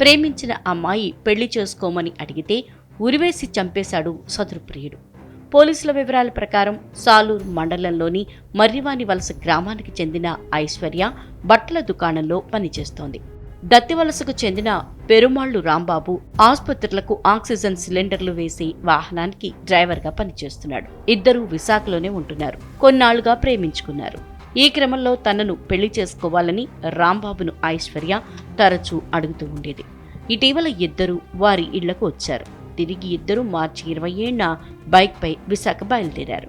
ప్రేమించిన అమ్మాయి పెళ్ళి చేసుకోమని అడిగితే ఉరివేసి చంపేశాడు సదురుప్రియుడు పోలీసుల వివరాల ప్రకారం సాలూరు మండలంలోని మర్రివాని వలస గ్రామానికి చెందిన ఐశ్వర్య బట్టల దుకాణంలో పనిచేస్తోంది. దత్తివలసకు చెందిన పెరుమాళ్ళు రాంబాబు ఆసుపత్రులకు ఆక్సిజన్ సిలిండర్లు వేసి వాహనానికి డ్రైవర్గా పనిచేస్తున్నాడు. ఇద్దరూ విశాఖలోనే ఉంటున్నారు. కొన్నాళ్ళుగా ప్రేమించుకున్నారు. ఈ క్రమంలో తనను పెళ్ళి చేసుకోవాలని రాంబాబును ఐశ్వర్య తరచూ అడుగుతూ ఉండేది. ఇటీవల ఇద్దరు వారి ఇళ్ళకు వచ్చారు. తిరిగి ఇద్దరు మార్చి ఇరవై ఏడున బైక్పై విశాఖ బయలుదేరారు.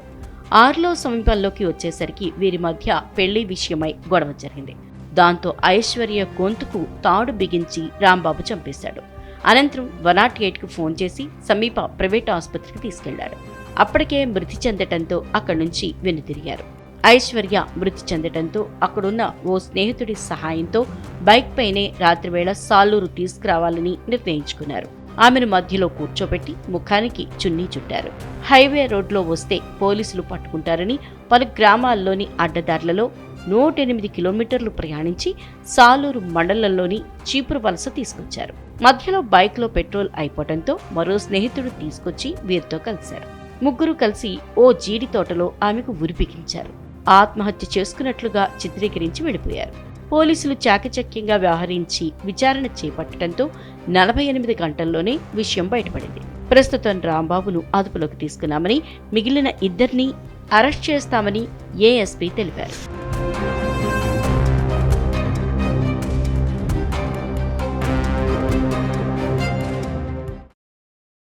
ఆర్లో సమీపంలోకి వచ్చేసరికి వీరి మధ్య పెళ్ళి విషయమై గొడవ జరిగింది. దాంతో ఐశ్వర్య గొంతుకు తాడు బిగించి రాంబాబు చంపేశాడు. అనంతరం వన్ నాట్ ఎయిట్కు ఫోన్ చేసి సమీప ప్రైవేట్ ఆసుపత్రికి తీసుకెళ్ళాడు అప్పటికే మృతి చెందటంతో అక్కడి నుంచి వెనుతిరిగారు. ఐశ్వర్య మృతి చెందటంతో అక్కడున్న ఓ స్నేహితుడి సహాయంతో బైక్ పైనే రాత్రివేళ సాలూరు తీసుకురావాలని నిర్ణయించుకున్నారు. ఆమెను మధ్యలో కూర్చోబెట్టి ముఖానికి చున్నీ చుట్టారు. హైవే రోడ్లో వస్తే పోలీసులు పట్టుకుంటారని పలు గ్రామాల్లోని అడ్డదారులలో నూట ఎనిమిది కిలోమీటర్లు ప్రయాణించి సాలూరు మండలంలోని చీపురు వలస తీసుకొచ్చారు. మధ్యలో బైక్లో పెట్రోల్ అయిపోవడంతో మరో స్నేహితుడు తీసుకొచ్చి వీరితో కలిశారు. ముగ్గురు కలిసి ఓ జీడి తోటలో ఆమెకు ఉరిపికించారు ఆత్మహత్య చేసుకున్నట్లుగా చిత్రీకరించి వెళ్ళిపోయారు. పోలీసులు చాకచక్యంగా వ్యవహరించి విచారణ చేపట్టడంతో నలభై ఎనిమిది గంటల్లోనే విషయం బయటపడింది. ప్రస్తుతం రాంబాబును అదుపులోకి తీసుకున్నామని మిగిలిన ఇద్దరిని అరెస్ట్ చేస్తామని ఏఎస్పీ తెలిపారు.